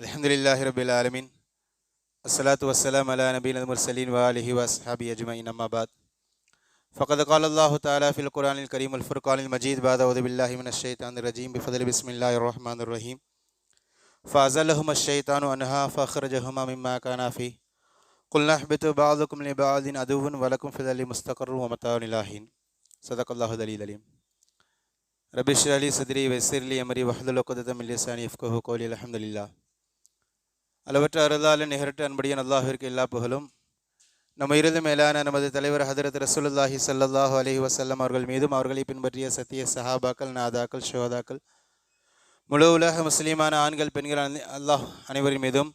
الحمد لله رب العالمين الصلاة والسلام على نبينا المرسلين وآله وأصحابه أجمعين أما بعد فقد قال الله تعالى في القرآن الكريم الفرقان المجيد بعد أعوذ بالله من الشيطان الرجيم بفضل بسم الله الرحمن الرحيم فأزلهما الشيطان عنها فأخرجهما مما كان فيه قلنا اهبطوا بعضكم لبعض عدو ولكم في الأرض مستقر ومتاع إلى صدق الله العلي العليم رب اشرح لي صدري ويسر لي أمري واحلل عقدة من لساني يفقهوا قولي الحمد لله அளவற்ற அருளாளன் நிகரற்ற அன்படியன் அல்லாஹிற்கு எல்லா புகழும். நம்ம இறுதி மேலான நமது தலைவர் ஹதரத் ரசூலுல்லாஹி ஸல்லல்லாஹு அலஹி வசல்லம் அவர்கள் மீதும் அவர்களை பின்பற்றிய சத்திய சஹாபாக்கள் நாதாக்கள் ஷோதாக்கள் முழு உலக முஸ்லீமான ஆண்கள் பெண்கள் அனை- அல்லாஹ் அனைவரின் மீதும்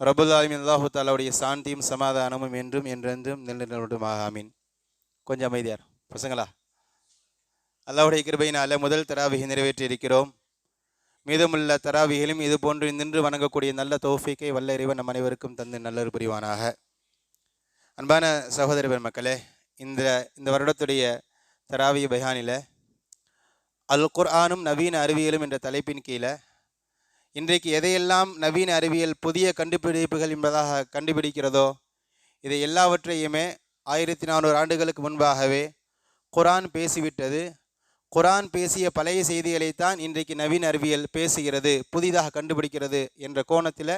ரபுல் ஆலமின் அல்லாஹு தாலாவுடைய சாந்தியும் சமாதானமும் என்றும் என்றென்றும் நிலநிலவுமாக ஆமீன். கொஞ்சம் அமைதியார். பசங்களா அல்லாவுடைய கிருபையினால் முதல் தராவிகை நிறைவேற்றி இருக்கிறோம் மீதமுள்ள தராவிகளும் இது போன்று நின்று வணங்கக்கூடிய நல்ல தோஃபிக்கை வல்ல இறைவன் நம் அனைவருக்கும் தந்து நல்லொரு புரிவானாக. அன்பான சகோதர பெருமக்களே இந்த இந்த வருடத்துடைய தராவி பயானில் அல் குர்ஆனும் நவீன அறிவியலும் என்ற தலைப்பின் கீழே இன்றைக்கு எதையெல்லாம் நவீன அறிவியல் புதிய கண்டுபிடிப்புகள் என்பதாக கண்டுபிடிக்கிறதோ இதை எல்லாவற்றையுமே ஆயிரத்தி நானூறு ஆண்டுகளுக்கு முன்பாகவே குரான் பேசிவிட்டது குரான் பேசிய பழைய செய்திகளைத்தான் இன்றைக்கு நவீன அறிவியல் பேசுகிறது புதிதாக கண்டுபிடிக்கிறது என்ற கோணத்தில்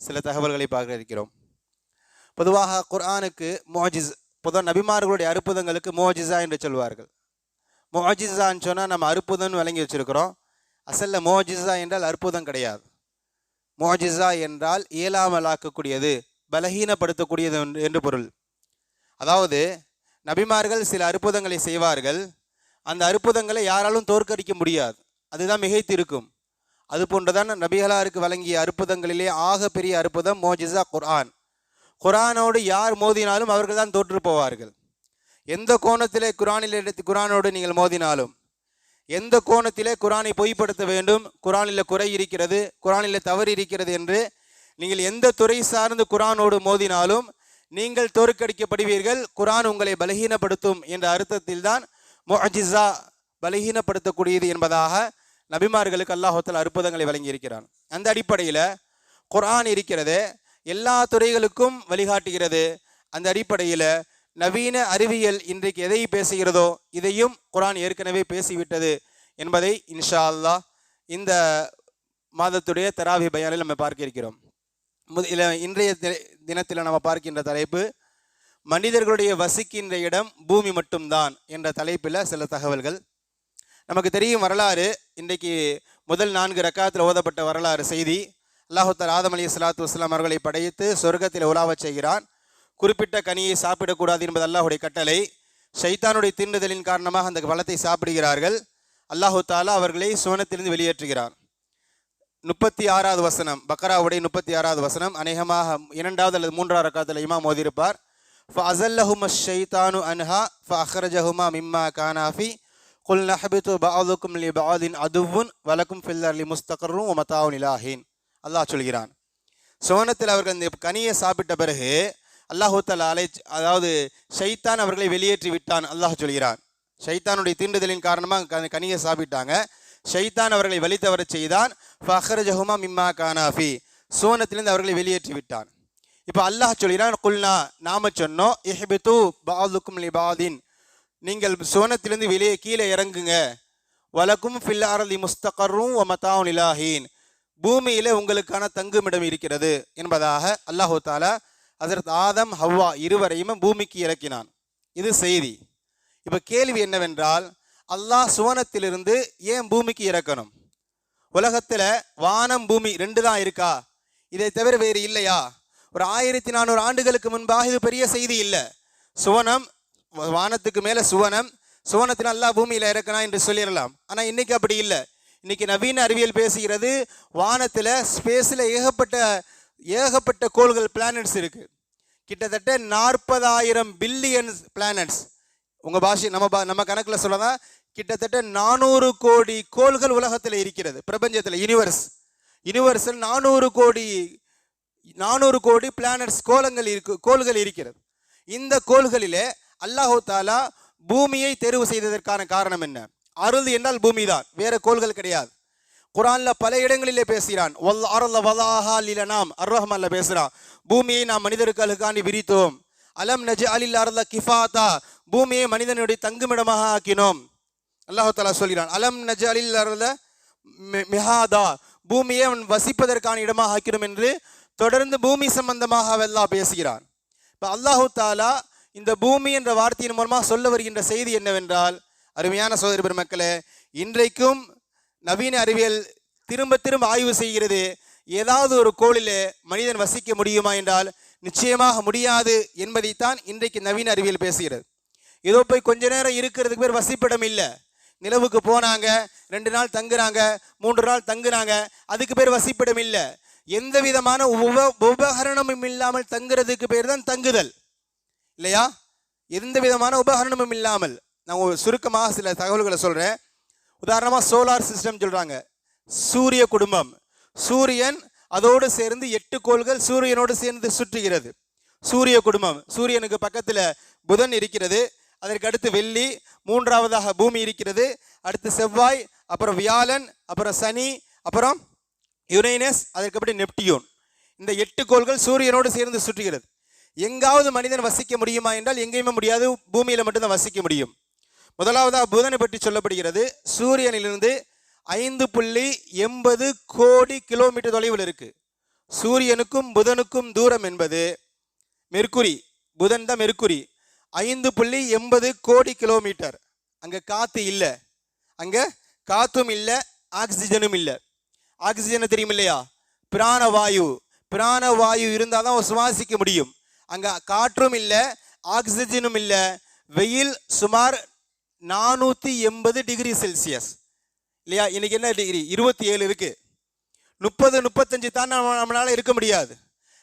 சில தகவல்களை பார்க்க இருக்கிறோம் பொதுவாக குர்ஆனுக்கு மோஜிஸ் பொதுவாக நபிமார்களுடைய அற்புதங்களுக்கு மோஜிசா என்று சொல்வார்கள். மோஜிசான்னு சொன்னால் நம்ம அற்புதம்னு வழங்கி வச்சிருக்கிறோம். அசல்ல மோஜிசா என்றால் அற்புதம் கிடையாது. மோஜிசா என்றால் இயலாமலாக்கக்கூடியது பலகீனப்படுத்தக்கூடியது என்று பொருள். அதாவது நபிமார்கள் சில அற்புதங்களை செய்வார்கள் அந்த அற்புதங்களை யாராலும் தோற்கடிக்க முடியாது. அதுதான் மிகைத்திருக்கும். அது போன்றுதான் நபிகளாருக்கு வழங்கிய அற்புதங்களிலே ஆக பெரிய அற்புதம் மோஜிசா குர்ஆன். குரானோடு யார் மோதினாலும் அவர்கள் தான் தோற்று போவார்கள். எந்த கோணத்திலே குரானில் எடுத்து குரானோடு நீங்கள் மோதினாலும் எந்த கோணத்திலே குரானை பொய்ப்படுத்த வேண்டும் குரானில் குறை இருக்கிறது குரானில் தவறு இருக்கிறது என்று நீங்கள் எந்த துறை சார்ந்து குரானோடு மோதினாலும் நீங்கள் தோற்கடிக்கப்படுவீர்கள். குரான் உங்களை பலகீனப்படுத்தும் என்ற அர்த்தத்தில்தான் மொஹிசா பலகீனப்படுத்தக்கூடியது என்பதாக நபிமார்களுக்கு அல்லாஹால அற்புதங்களை வழங்கியிருக்கிறான். அந்த அடிப்படையில் குரான் இருக்கிறது எல்லா துறைகளுக்கும் வழிகாட்டுகிறது. அந்த அடிப்படையில் நவீன அறிவியல் இன்றைக்கு எதை பேசுகிறதோ இதையும் குரான் ஏற்கனவே பேசிவிட்டது என்பதை இன்ஷா அல்லாஹ் இந்த மாதத்துடைய தராவி பயானில் நம்ம பார்க்க இருக்கிறோம். இன்றைய தி- தினத்தில் நம்ம பார்க்கின்ற தலைப்பு மனிதர்களுடைய வசிக்கின்ற இடம் பூமி மட்டும்தான் என்ற தலைப்பில் சில தகவல்கள். நமக்கு தெரியும் வரலாறு. இன்றைக்கு முதல் நான்கு ரக்காத்தில் ஓதப்பட்ட வரலாறு செய்தி. அல்லாஹுத்தர் ஆதம் அலி சலாத்து வஸ்லாம் அவர்களை படைத்து சொர்க்கத்தில் உலாவச் செய்கிறான். குறிப்பிட்ட கனியை சாப்பிடக்கூடாது என்பது அல்லாஹுடைய கட்டளை. ஷைத்தானுடைய தீண்டுதலின் காரணமாக அந்த பழத்தை சாப்பிடுகிறார்கள். அல்லாஹு தாலா அவர்களை சுவனத்திலிருந்து வெளியேற்றுகிறான். முப்பத்தி ஆறாவது வசனம் பக்கராவுடைய முப்பத்தி ஆறாவது வசனம் அநேகமாக இரண்டாவது அல்லது மூன்றாவது ரக்காத்தில் இமாம் மோதியிருப்பார் ஃபஅசல்லஹும ஷைத்தானு அன்ஹா ஃபஅஹ்ரஜஹுமா மிம்மா கானாஃபி குல் நஹபித்து பஅதுக்கும் லி பஅதின் அதுவுன் வலக்கும் ஃபில்லர் லி முஸ்தகரும் ஒமதாவுன் இலாஹின் அல்லாஹ் சொல்கிறான். சோனத்தில் அவர்கள் இந்த கனியை சாப்பிட்ட பிறகு அல்லாஹூத்தல் அலை அதாவது ஷைத்தான் அவர்களை வெளியேற்றி விட்டான் அல்லாஹ் சொல்கிறான். ஷைத்தானுடைய தீண்டுதலின் காரணமாக கனியை சாப்பிட்டாங்க. ஷைத்தான் அவர்களை வழித்தவர செய்தான். ஃபஹ்ரஜஹுமா மிம்மா கானாஃபி சோனத்திலிருந்து அவர்களை வெளியேற்றி விட்டான். இப்போ அல்லாஹ் சொல்கிறான் குல்னா நாம சொன்னோம் இஹ்பித்து பாதுக்கும் லிபாதின் நீங்கள் சுவனத்திலிருந்து வெளியே கீழே இறங்குங்க. வலக்கும் ஃபில் அரலி முஸ்தகரும் ஒமதாவும் இலாஹீன் பூமியில் உங்களுக்கான தங்குமிடம் இருக்கிறது என்பதாக அல்லாஹு தாலா அதற்கு ஆதம் ஹவ்வா இருவரையும் பூமிக்கு இறக்கினான். இது செய்தி. இப்போ கேள்வி என்னவென்றால் அல்லாஹ் சுவனத்திலிருந்து ஏன் பூமிக்கு இறக்கணும்? உலகத்தில் வானம் பூமி ரெண்டு தான் இருக்கா? இதை தவிர வேறு இல்லையா? ஒரு ஆயிரத்தி நானூறு ஆண்டுகளுக்கு முன்பாக இது பெரிய செய்தி இல்லை. சுவனம் வானத்துக்கு மேலே சுவனம் சுவனத்தில் நல்லா பூமியில் இறக்கணும் என்று சொல்லிடலாம். ஆனால் இன்னைக்கு அப்படி இல்லை. இன்னைக்கு நவீன அறிவியல் பேசுகிறது வானத்தில் ஸ்பேஸில் ஏகப்பட்ட ஏகப்பட்ட கோள்கள் பிளானட்ஸ் இருக்குது கிட்டத்தட்ட நாற்பதாயிரம் பில்லியன் பிளானட்ஸ் உங்கள் பாஷை நம்ம பா நம்ம கணக்கில் சொல்லலாம் கிட்டத்தட்ட நானூறு கோடி கோள்கள் உலகத்தில் இருக்கிறது. பிரபஞ்சத்தில் யூனிவர்ஸ் யூனிவர்ஸில் நானூறு கோடி நானூறு கோடி பிளானட்ஸ் கோலங்கள் இருக்கு கோள்கள் இருக்கிறது. இந்த கோள்களிலே அல்லாஹோ தாலா பூமியை தேர்வு செய்ததற்கான காரணம் என்ன? அருள் என்றால் பூமி தான் வேற கோள்கள் கிடையாது. குரான்ல பல இடங்களிலே பேசுகிறான் வல் அரல வலாஹா லிலனாம் அர் ரஹ்மான்ல பூமியை நாம் மனிதர்களுக்காண்டி விரித்தோம் அலம் நஜ அலில் அருள கிஃபாத்தா பூமியை மனிதனுடைய தங்குமிடமாக ஆக்கினோம் அல்லாஹு தாலா சொல்கிறான் அலம் நஜ அலில் அருள மி- மிஹாதா பூமியை அவன் வசிப்பதற்கான இடமாக ஆக்கினோம் என்று தொடர்ந்து பூமி சம்பந்தமாக அல்லாஹ் பேசுகிறான். இப்போ அல்லாஹு தாலா இந்த பூமி என்ற வார்த்தையின் மூலமாக சொல்ல வருகின்ற செய்தி என்னவென்றால் அருமையான சோதரி பெருமக்களே இன்றைக்கும் நவீன அறிவியல் திரும்ப திரும்ப ஆய்வு செய்கிறது ஏதாவது ஒரு கோளிலே மனிதன் வசிக்க முடியுமா என்றால் நிச்சயமாக முடியாது என்பதைத்தான் இன்றைக்கு நவீன அறிவியல் பேசுகிறது. ஏதோ போய் கொஞ்ச நேரம் இருக்கிறதுக்கு பேர் வசிப்பிடம் இல்லை. நிலவுக்கு போனாங்க ரெண்டு நாள் தங்குறாங்க மூன்று நாள் தங்குறாங்க அதுக்கு பேர் வசிப்பிடம் இல்லை. எந்த விதமான உப உபகரணமும் இல்லாமல் தங்குறதுக்கு பேர் தான் தங்குதல். இல்லையா? எந்த விதமான உபகரணமும் இல்லாமல். நான் ஒரு சுருக்கமாக சில தகவல்களை சொல்கிறேன் உதாரணமாக சோலார் சிஸ்டம் சொல்கிறாங்க சூரிய குடும்பம். சூரியன் அதோடு சேர்ந்து எட்டு கோள்கள் சூரியனோடு சேர்ந்து சுற்றுகிறது. சூரிய குடும்பம். சூரியனுக்கு பக்கத்தில் புதன் இருக்கிறது. அதற்கு அடுத்து வெள்ளி மூன்றாவதாக பூமி இருக்கிறது. அடுத்து செவ்வாய் அப்புறம் வியாழன் அப்புறம் சனி அப்புறம் யுரேனஸ் அதற்கப்படி நெப்டியூன். இந்த எட்டு கோள்கள் சூரியனோடு சேர்ந்து சுற்றுகிறது. எங்காவது மனிதன் வசிக்க முடியுமா என்றால் எங்கேயுமே முடியாது பூமியில் மட்டும்தான் வசிக்க முடியும். முதலாவதாக புதனை பற்றி சொல்லப்படுகிறது. சூரியனிலிருந்து ஐந்து புள்ளி எண்பது கோடி கிலோமீட்டர் தொலைவில் இருக்குது சூரியனுக்கும் புதனுக்கும் தூரம் என்பது மெர்க்குரி புதன் தான் மெர்க்குரி. ஐந்து புள்ளி எண்பது கோடி கிலோமீட்டர். அங்கே காற்று இல்லை. அங்கே காற்றும் இல்லை ஆக்சிஜனும் இல்லை. ஆக்சிஜனை தெரியும் இல்லையா பிராணவாயு. பிராணவாயு இருந்தால் தான் சுவாசிக்க முடியும். அங்கே காற்றும் இல்லை ஆக்சிஜனும் இல்லை. வெயில் சுமார் நானூற்றி எண்பது டிகிரி செல்சியஸ். இல்லையா? இன்னைக்கு என்ன டிகிரி? இருபத்தி ஏழு இருக்குது முப்பது முப்பத்தஞ்சு தான் நம்ம நம்மளால இருக்க முடியாது.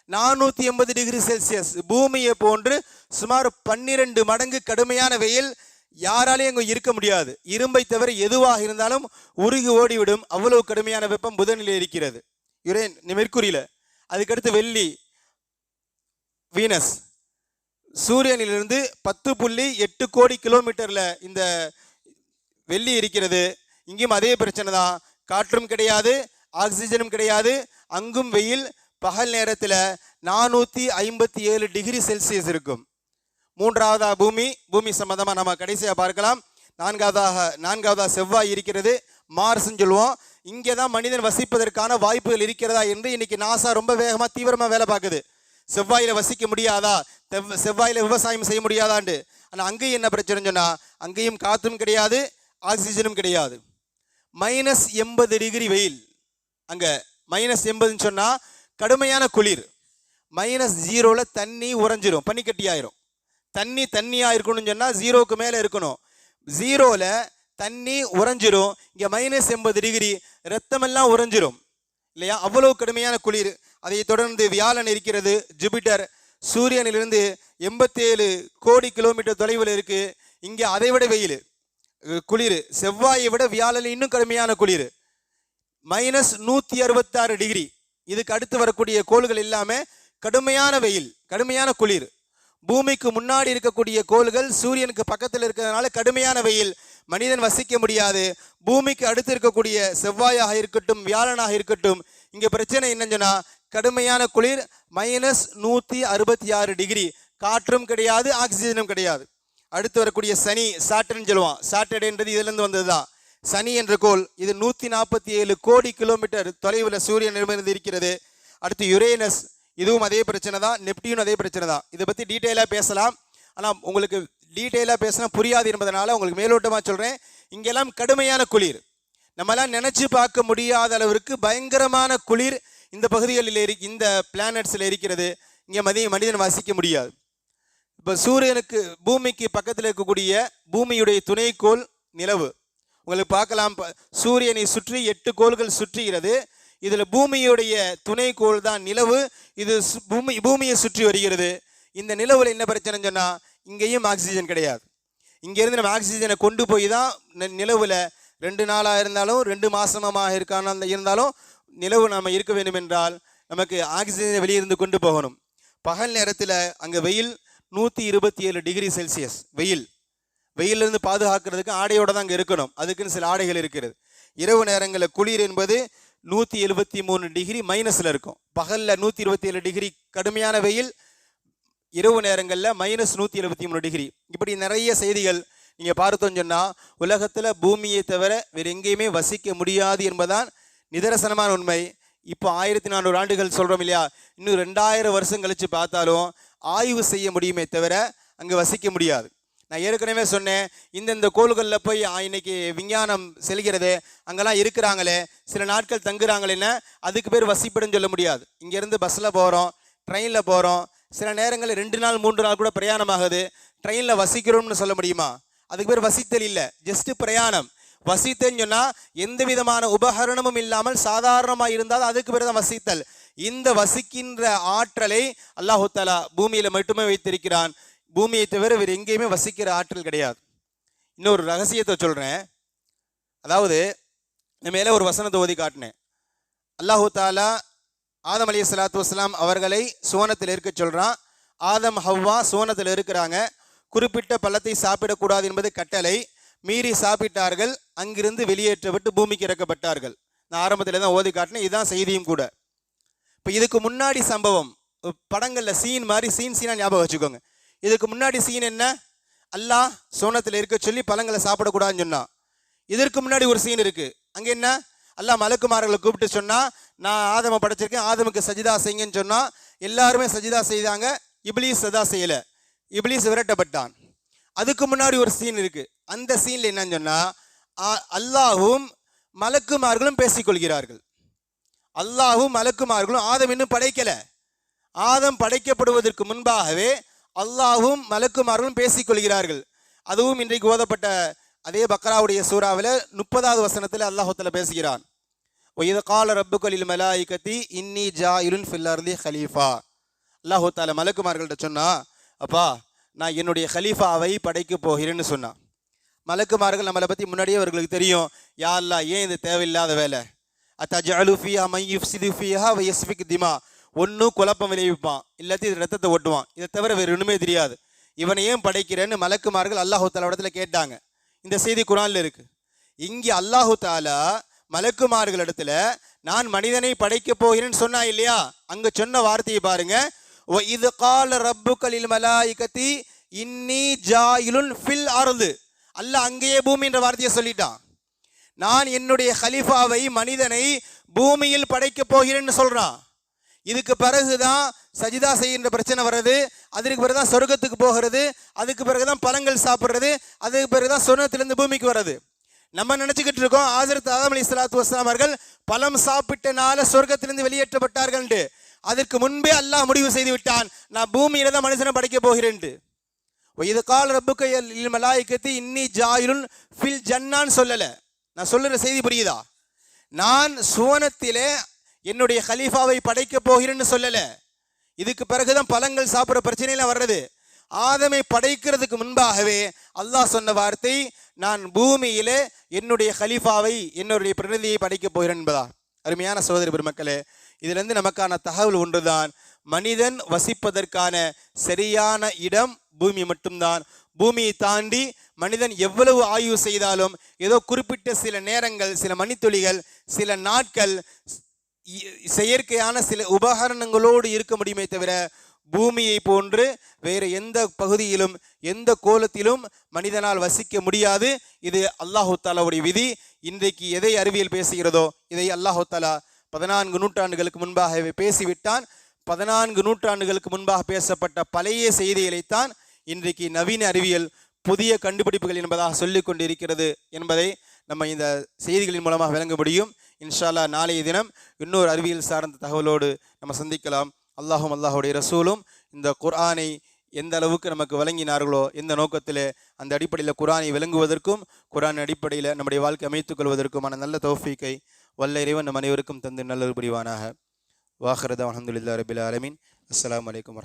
நானூற்றி எண்பது டிகிரி செல்சியஸ். பூமியை போன்று சுமார் பன்னிரெண்டு மடங்கு கடுமையான வெயில் யாராலையும் அங்கே இருக்க முடியாது. இரும்பை தவிர எதுவாக இருந்தாலும் உருகி ஓடிவிடும். அவ்வளவு கடுமையான வெப்பம் புதனில் இருக்கிறது. யுரேன் மெர்க்குரியில். அதுக்கடுத்து வெள்ளி வீனஸ். சூரியனிலிருந்து பத்து புள்ளி எட்டு கோடி கிலோமீட்டரில் இந்த வெள்ளி இருக்கிறது. இங்கேயும் அதே பிரச்சனை தான். காற்றும் கிடையாது ஆக்சிஜனும் கிடையாது. அங்கும் வெயில் பகல் நேரத்தில் நானூற்றி ஐம்பத்தி ஏழு டிகிரி செல்சியஸ் இருக்கும். மூன்றாவதா பூமி பூமி சம்பந்தமாக நம்ம கடைசியாக பார்க்கலாம். நான்காவதாக நான்காவதாக செவ்வாய் இருக்கிறது. மார்ஸ்ன்னு சொல்லுவோம். இங்கே தான் மனிதன் வசிப்பதற்கான வாய்ப்புகள் இருக்கிறதா என்று இன்னைக்கு நாசா ரொம்ப வேகமாக தீவிரமாக வேலை பார்க்குது. செவ்வாயில் வசிக்க முடியாதா? தெவ் செவ்வாயில் விவசாயம் செய்ய முடியாதாண்டு. ஆனால் அங்கேயும் என்ன பிரச்சனைன்னு சொன்னால் அங்கேயும் காற்றும் கிடையாது ஆக்சிஜனும் கிடையாது. மைனஸ் எண்பது டிகிரி வெயில். அங்கே மைனஸ் எண்பதுன்னு சொன்னால் கடுமையான குளிர். மைனஸ் ஜீரோவில் தண்ணி உறைஞ்சிரும் பனிக்கட்டி ஆயிரும். தண்ணி தண்ணியாக இருக்கணும்னு சொன்னால் ஜீரோவுக்கு மேலே இருக்கணும். ஜீரோவில் தண்ணி உறைஞ்சிரும். இங்கே மைனஸ் எண்பது டிகிரி ரத்தமெல்லாம் உறைஞ்சிரும். இல்லையா? அவ்வளோ கடுமையான குளிர். அதை தொடர்ந்து வியாழன் இருக்கிறது ஜூபிட்டர். சூரியனிலிருந்து எண்பத்தேழு கோடி கிலோமீட்டர் தொலைவில் இருக்குது இங்கே அதை விட வெயில் குளிர். செவ்வாயை விட வியாழன் இன்னும் கடுமையான குளிர். மைனஸ் நூற்றி அறுபத்தாறு டிகிரி இதுக்கு அடுத்து வரக்கூடிய கோள்கள் எல்லாமே கடுமையான வெயில் கடுமையான குளிர். பூமிக்கு முன்னாடி இருக்கக்கூடிய கோள்கள் சூரியனுக்கு பக்கத்தில் இருக்கிறதுனால கடுமையான வெயில். மனிதன் வசிக்க முடியாது. பூமிக்கு அடுத்து இருக்கக்கூடிய செவ்வாயாக இருக்கட்டும் வியாழனாக இருக்கட்டும் இங்கே பிரச்சனை என்னன்னு சொன்னால் கடுமையான குளிர் மைனஸ் நூற்றி அறுபத்தி ஆறு டிகிரி காற்றும் கிடையாது ஆக்சிஜனும் கிடையாது. அடுத்து வரக்கூடிய சனி சாட்டர்ன்னு சொல்லுவான். சாட்டர்டேன்றது இதுலேருந்து வந்தது தான் சனி என்ற கோள் இது நூற்றி நாற்பத்தி ஏழு கோடி கிலோமீட்டர் தொலைவில் சூரியன் சூரியனிடமிருந்து இருக்கிறது. அடுத்து யுரேனஸ் இதுவும் அதே பிரச்சனை தான் நெப்டியும் அதே பிரச்சனை தான். இதை பற்றி டீட்டெயிலாக பேசலாம். ஆனால் உங்களுக்கு டீட்டெயிலாக பேசினா புரியாது என்பதனால உங்களுக்கு மேலோட்டமாக சொல்கிறேன் இங்கெல்லாம் கடுமையான குளிர். நம்மளாம் நினச்சி பார்க்க முடியாத அளவிற்கு பயங்கரமான குளிர் இந்த பகுதிகளில் இரு இந்த பிளானட்ஸில் இருக்கிறது. இங்கே மதிய மனிதன் வசிக்க முடியாது. இப்போ சூரியனுக்கு பூமிக்கு பக்கத்தில் இருக்கக்கூடிய பூமியுடைய துணைக்கோள் நிலவு. உங்களுக்கு பார்க்கலாம் சூரியனை சுற்றி எட்டு கோள்கள் சுற்றுகிறது. இதில் பூமியுடைய துணைக்கோள் தான் நிலவு. இது சு- பூமி பூமியை சுற்றி வருகிறது. இந்த நிலவில் என்ன பிரச்சனைன்னு சொன்னால் இங்கேயும் ஆக்சிஜன் கிடையாது. இங்கேருந்து நம்ம ஆக்சிஜனை கொண்டு போய் தான் நிலவில் ரெண்டு நாளாக இருந்தாலும் ரெண்டு மாசமாக இருக்கான இருந்தாலும் நிலவு நாம் இருக்க வேண்டும் என்றால் நமக்கு ஆக்சிஜனை வெளியிருந்து கொண்டு போகணும். பகல் நேரத்தில் அங்கே வெயில் நூற்றி இருபத்தி ஏழு டிகிரி செல்சியஸ் வெயில். வெயிலிருந்து பாதுகாக்கிறதுக்கு ஆடையோடு தான் அங்கே இருக்கணும். அதுக்குன்னு சில ஆடைகள் இருக்கிறது. இரவு நேரங்களில் குளிர் என்பது நூற்றி எழுபத்தி மூணு டிகிரி மைனஸில் இருக்கும். பகலில் நூற்றி இருபத்தி ஏழு டிகிரி கடுமையான வெயில் இரவு நேரங்களில் மைனஸ் நூற்றி எழுபத்தி மூணு டிகிரி. இப்படி நிறைய செய்திகள் நீங்கள் பார்த்தோம் சொன்னால் உலகத்தில் பூமியை தவிர வேறு எங்கேயுமே வசிக்க முடியாது என்பதான் நிதர்சனமான உண்மை. இப்போ ஆயிரத்தி நானூறு ஆண்டுகள் சொல்கிறோம் இல்லையா? இன்னும் ரெண்டாயிரம் வருஷம் கழித்து பார்த்தாலும் ஆய்வு செய்ய முடியுமே தவிர அங்கே வசிக்க முடியாது. நான் ஏற்கனவே சொன்னேன் இந்தந்த கோள்களில் போய் இன்னைக்கு விஞ்ஞானம் செல்கிறது அங்கெல்லாம் இருக்கிறாங்களே சில நாட்கள் தங்குறாங்களேன்னா அதுக்கு பேர் வசிப்பிடம் சொல்ல முடியாது. இங்கேருந்து பஸ்ஸில் போகிறோம் ட்ரெயினில் போகிறோம் சில நேரங்களில் ரெண்டு நாள் மூன்று நாள் கூட பிரயாணமாகுது ட்ரெயினில் வசிக்கிறோம்னு சொல்ல முடியுமா? அதுக்கு பேர் வசித்தல் இல்லை ஜஸ்ட்டு பிரயாணம். வசித்தன்னு சொன்னால் எந்த விதமான உபகரணமும் இல்லாமல் சாதாரணமாக இருந்தால் அதுக்கு பேர் தான் வசித்தல். இந்த வசிக்கின்ற ஆற்றலை அல்லாஹு தாலா பூமியில் மட்டுமே வைத்திருக்கிறான். பூமியை தவிர வேறு எங்கேயுமே வசிக்கிற ஆற்றல் கிடையாது. இன்னொரு ரகசியத்தை சொல்கிறேன் அதாவது இந்த மேலே ஒரு வசனத்தை ஓதி காட்டினேன். அல்லாஹு தாலா ஆதம் அலி சலாத்து வஸ்லாம் அவர்களை சுவனத்தில் இருக்க சொல்கிறான் ஆதம் ஹவ்வா சுவனத்தில் இருக்கிறாங்க குறிப்பிட்ட பழத்தை சாப்பிடக்கூடாது என்பது கட்டளை. மீறி சாப்பிட்டார்கள். அங்கிருந்து வெளியேற்றப்பட்டு பூமிக்கு இறக்கப்பட்டார்கள். நான் ஆரம்பத்தில் தான் ஓதி காட்டினேன். இதுதான் செய்தியும் கூட. இப்போ இதுக்கு முன்னாடி சம்பவம். படங்களில் சீன் மாதிரி சீன் சீனாக ஞாபகம் வச்சுக்கோங்க. இதுக்கு முன்னாடி சீன் என்ன? அல்லாஹ் சோனத்தில் இருக்க சொல்லி பழங்களை சாப்பிடக்கூடாதுன்னு சொன்னான். இதற்கு முன்னாடி ஒரு சீன் இருக்கு. அங்கே என்ன? அல்லாஹ் மலக்குமார்களை கூப்பிட்டு சொன்னால் நான் ஆதம படைச்சிருக்கேன் ஆதமுக்கு சஜிதா செய்யுங்கன்னு சொன்னால் எல்லாருமே சஜிதா செய்தாங்க இப்லீஸ் சதா செய்யலை. இப்லீஸ் விரட்டப்பட்டான். அதுக்கு முன்னாடி ஒரு சீன் இருக்கு. அந்த சீனில் என்னன்னு சொன்னால் அல்லாவும் மலக்குமார்களும் பேசிக்கொள்கிறார்கள். அல்லாவும் மலக்குமார்களும் ஆதம் இன்னும் படைக்கலை. ஆதம் படைக்கப்படுவதற்கு முன்பாகவே அல்லாஹ்வும் மலக்குமார்களும் பேசிக்கொள்கிறார்கள் அதுவும் இன்றைக்கு ஓதப்பட்ட அதே பக்ராவுடைய சூறாவில் முப்பதாவது வசனத்தில் அல்லாஹத்தில் பேசுகிறான். ஒய்த கால ரப்புகளில் மலாய்கத்தி இன்னி ஜாயிலுன் ஃபில்லர்லி ஹலீஃபா. அல்லாஹு தால மலக்குமார்கள்ட்ட சொன்னா அப்பா நான் என்னுடைய ஹலீஃபாவை படைக்க போகிறேன்னு சொன்னான். மலக்குமார்கள் நம்மளை பற்றி முன்னாடியே அவர்களுக்கு தெரியும். யா ஏன் இது தேவையில்லாத வேலை? அத்தாஜ் அலுஃபியா மை யுஃப்சிது ஃபியா வ திமா. ஒன்று குழப்பம் விளைவிப்பான். இல்லாட்டி இது ரத்தத்தை ஒட்டுவான். இதை தவிர வேறு ஒன்றுமே தெரியாது. இவனை ஏன் படைக்கிறேன்னு மலக்குமார்கள் அல்லாஹு தாலா இடத்துல கேட்டாங்க. இந்த செய்தி குரானில் இருக்குது இங்கே அல்லாஹு தாலா மலக்குமார்கள் இடத்துல நான் மனிதனை படைக்க போகிறேன்னு சொன்னா இல்லையா? அங்கே சொன்ன வார்த்தையை பாருங்க. ஓ இது கால ரப்புக்களில் மலாயிகத்தி இன்னி ஜாயிலுன் ஃபில் அருது. அல்ல அங்கேயே பூமின்ற வார்த்தையை சொல்லிட்டான். நான் என்னுடைய ஹலீஃபாவை மனிதனை பூமியில் படைக்கப் போகிறேன்னு சொல்கிறான் இதுக்கு பிறகுதான் சஜிதா செய்கின்ற பிரச்சனை வர்றது அதுக்கு பிறகுதான் சொர்க்கத்துக்கு போகிறது அதுக்கு பிறகுதான் பழங்கள் சாப்பிட்றது அதுக்கு பிறகுதான் சொர்ணத்திலிருந்து பூமிக்கு வர்றது. நம்ம நினச்சிக்கிட்டு இருக்கோம் ஆசரத் ஆதம் அலி சலாத்து வஸ்லாம் அவர்கள் பழம் சாப்பிட்டனால சொர்க்கத்திலிருந்து வெளியேற்றப்பட்டார்கள்ட்டு அதற்கு முன்பே அல்லாஹ் முடிவு செய்து விட்டான் நான் பூமியில தான் மனுஷனை படைக்க போகிறேன்ட்டு. இது கால் ரப்புக்கு மலாய்க்கத்து மலாய்க்கத்தி இன்னி ஜாயிலுன் ஃபில் ஜன்னான்னு சொல்லலை. நான் சொல்லுற செய்தி புரியுதா? நான் சுவனத்திலே என்னுடைய ஹலீஃபாவை படைக்க போகிறேன்னு சொல்லலை. இதுக்கு பிறகுதான் பழங்கள் சாப்பிட்ற பிரச்சனையெல்லாம் வர்றது. ஆதமை படைக்கிறதுக்கு முன்பாகவே அல்லாஹ் சொன்ன வார்த்தை நான் பூமியிலே என்னுடைய ஹலீஃபாவை என்னுடைய பிரதிநிதியை படைக்கப் போகிறேன் என்பதா? அருமையான சகோதரி பெருமக்களே இதிலிருந்து நமக்கான தகவல் ஒன்றுதான். மனிதன் வசிப்பதற்கான சரியான இடம் பூமி மட்டும்தான். பூமியை தாண்டி மனிதன் எவ்வளவு ஆய்வு செய்தாலும் ஏதோ குறிப்பிட்ட சில நேரங்கள் சில மணித்துளிகள் சில நாட்கள் செயற்கையான சில உபகரணங்களோடு இருக்க முடியுமே தவிர பூமியை போன்று வேறு எந்த பகுதியிலும் எந்த கோலத்திலும் மனிதனால் வசிக்க முடியாது. இது அல்லாஹு தாலாவுடைய விதி. இன்றைக்கு எதை அறிவியல் பேசுகிறதோ இதை அல்லாஹு தாலா பதினான்கு நூற்றாண்டுகளுக்கு முன்பாகவே பேசிவிட்டான். பதினான்கு நூற்றாண்டுகளுக்கு முன்பாக பேசப்பட்ட பழைய செய்திகளைத்தான் இன்றைக்கு நவீன அறிவியல் புதிய கண்டுபிடிப்புகள் என்பதாக சொல்லிக் கொண்டிருக்கிறது என்பதை நம்ம இந்த செய்திகளின் மூலமாக விளங்க முடியும். இன்ஷால்லா நாளைய தினம் இன்னொரு அறிவியல் சார்ந்த தகவலோடு நம்ம சந்திக்கலாம். அல்லாஹும் அல்லாஹுடைய ரசூலும் இந்த குர்ஆனை எந்த அளவுக்கு நமக்கு வழங்கினார்களோ எந்த நோக்கத்தில் அந்த அடிப்படையில் குரானை விளங்குவதற்கும் குர்ஆன் அடிப்படையில் நம்முடைய வாழ்க்கை அமைத்துக் கொள்வதற்குமான நல்ல தௌஃபீக்கை வல்ல இறைவன் நம் அனைவருக்கும் தந்து நல்லது புரிவானாக. வாஹரதா அஹமதுல்லா ரபில் ஆலமின். அஸ்லாம் வலைக்கம்